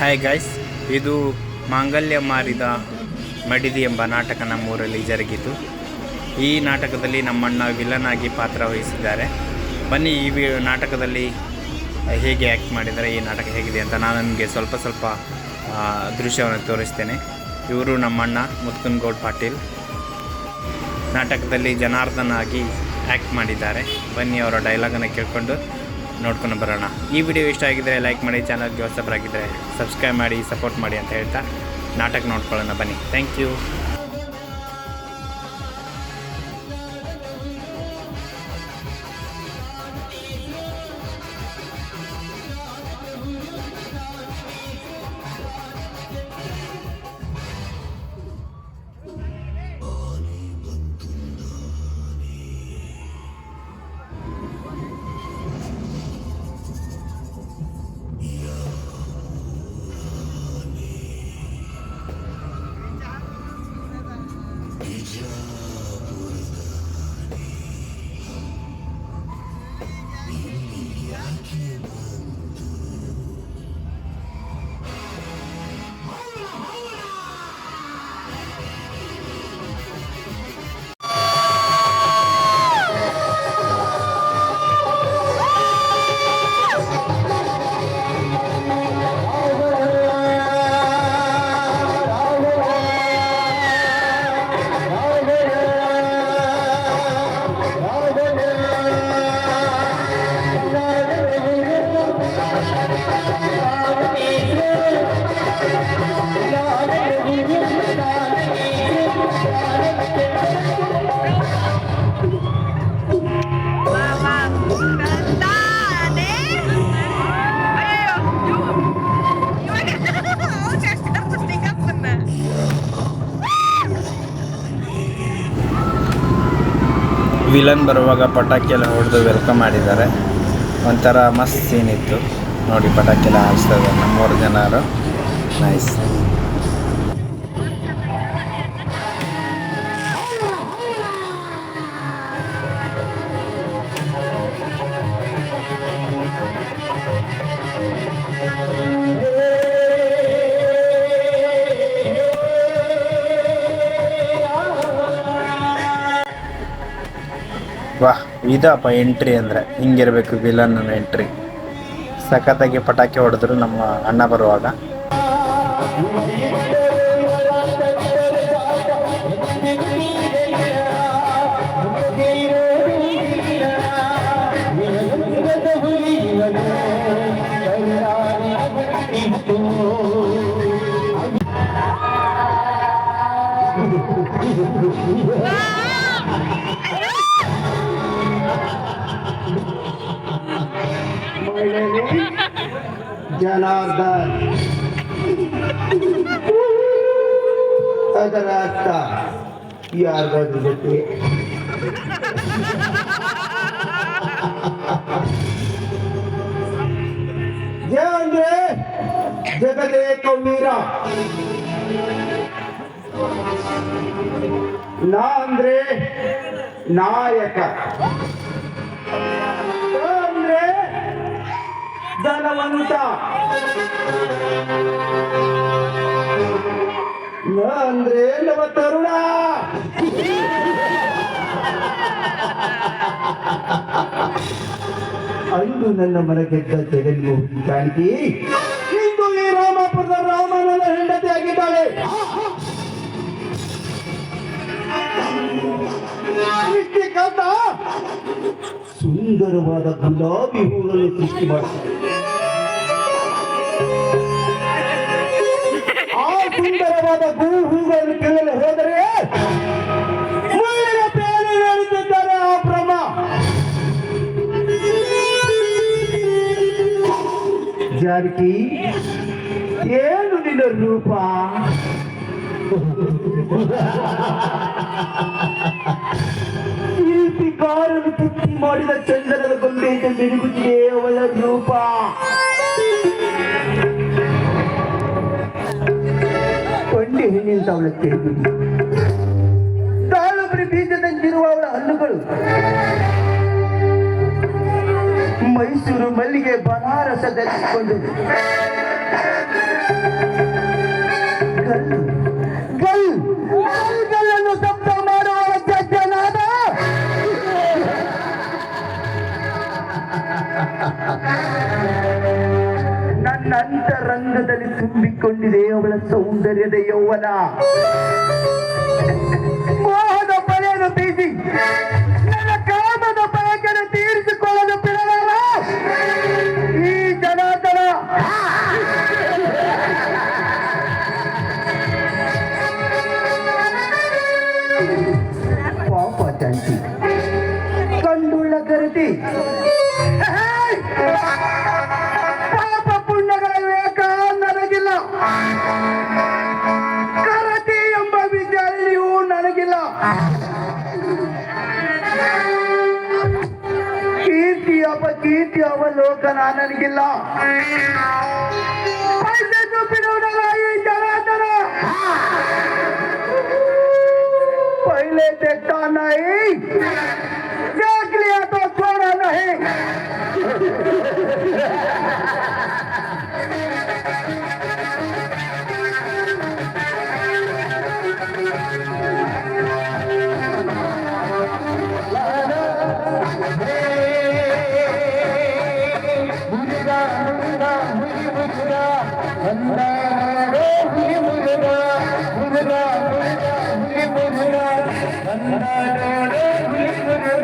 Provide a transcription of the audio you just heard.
Hi guys ಇದು ಮಾಂಗಲ್ಯ ಮಾರಿದ ಮಡಿದಿ ಎಂಬ ನಾಟಕ ನಮ್ಮೂರಲ್ಲಿ ಜರುಗಿತು. ಈ ನಾಟಕದಲ್ಲಿ ನಮ್ಮಣ್ಣ ವಿಲನ್ ಆಗಿ ಪಾತ್ರ ವಹಿಸಿದ್ದಾರೆ. ಬನ್ನಿ ಈ ನಾಟಕದಲ್ಲಿ ಹೇಗೆ ಆ್ಯಕ್ಟ್ ಮಾಡಿದ್ದಾರೆ, ಈ ನಾಟಕ ಹೇಗಿದೆ ಅಂತ ನಾನು ನಿಮಗೆ ಸ್ವಲ್ಪ ಸ್ವಲ್ಪ ದೃಶ್ಯವನ್ನು ತೋರಿಸ್ತೇನೆ. ಇವರು ನಮ್ಮಣ್ಣ ಮುತ್ಕುನ್ಗೌಡ್ ಪಾಟೀಲ್. ನಾಟಕದಲ್ಲಿ ಜನಾರ್ದನ್ ಆಗಿ ಆ್ಯಕ್ಟ್ ಮಾಡಿದ್ದಾರೆ. ಬನ್ನಿ ಅವರ ಡೈಲಾಗನ್ನು ಕೇಳ್ಕೊಂಡು ನೋಡ್ಕೊಂಡು ಬರೋಣ. ಈ ವಿಡಿಯೋ ಇಷ್ಟ ಆಗಿದ್ದರೆ ಲೈಕ್ ಮಾಡಿ ಚಾನಲ್ಗೆ ಹೊಸಬರಾಗಿದ್ದರೆ ಸಬ್ಸ್ಕ್ರೈಬ್ ಮಾಡಿ ಸಪೋರ್ಟ್ ಮಾಡಿ ಅಂತ ಹೇಳ್ತಾ ನಾಟಕ ನೋಡ್ಕೊಳ್ಳೋಣ ಬನ್ನಿ. ಥ್ಯಾಂಕ್ ಯು ವಿಲನ್ ಬರುವಾಗ ಪಟಾಕಿ ಎಲ್ಲ ಹೊಡೆದು ವೆಲ್ಕಮ್ ಮಾಡಿದ್ದಾರೆ. ಒಂಥರ ಮಸ್ತ್ ಸೀನ್ ಇತ್ತು. ನೋಡಿ ಪಟಾಕಿ ಎಲ್ಲ ಹಾರಿಸ್ತಾರೆ ನಮ್ಮೂರು ಜನರು. ನೈಸ್ ಇದಪ್ಪ ಎಂಟ್ರಿ ಅಂದರೆ ಹಿಂಗಿರಬೇಕು ವಿಲನ್ ಎಂಟ್ರಿ ಸಖತ್ತಾಗಿ ಪಟಾಕಿ ಹೊಡೆದ್ರು ನಮ್ಮ ಅಣ್ಣ ಬರುವಾಗ. ಮಹಿಳೆಯರೇ, জনার্দন रास्ता यार बदलते जय जगत एक मेरा ना अंद्रे नायक ಧನವಂತ ಅಂದ್ರೆ ನಮ್ಮ ತರುಣ. ಅಂದು ನನ್ನ ಮನಗೆದ್ದ ಜಗನ್ಮೋಹನ್ ಕಾಣಿಕೆ ಇಂದು ಈ ರಾಮಾಪುರದ ರಾಮನನ್ನ ಹೆಂಡತಿ ಆಗಿದ್ದಾಳೆ ಸೃಷ್ಟಿಕರ್ತ. ಸುಂದರವಾದ ಗುಲಾಬಿ ಹೂಗಳನ್ನು ಸೃಷ್ಟಿ ಮಾಡ್ತಾರೆ ಆ ಸುಂದರವಾದ ಗೂ ಹೂಗಳನ್ನು ಕೇಳಲು ಹೋದರೆ ಜಾನಕಿ, ಏನು ನಿನ್ನ ರೂಪ? ಮಾಡಿದ ಚಂದನದ ಗೊಂಬೆಯಿಂದ ಮಿರುಗುತ್ತಿದೆ ಅವಳ ರೂಪ. ಕೊಂಡಿ ಅವಳ ಅವಳಕ್ಕೆ ತಾಳೊಬ್ಬರಿ ಬೀಜದಂತಿರುವ ಅವಳ ಹಣ್ಣುಗಳು. ಮೈಸೂರು ಮಲ್ಲಿಗೆ ಬನಾರಸ ಧರಿಸಿಕೊಂಡು ನಂತರಂಗದಲ್ಲಿ ತುಂಬಿಕೊಂಡಿದೆ ಅವಳ ಸೌಂದರ್ಯದ ಯೌವನ. ಮೋಹದ ಬಲೆಯನ್ನು ಬೀಸಿ ನನ್ನ अपचित अवलोकन आनंद किल्ला पैसे तो फिरवणारा पहिले देखता नाही? Thank you.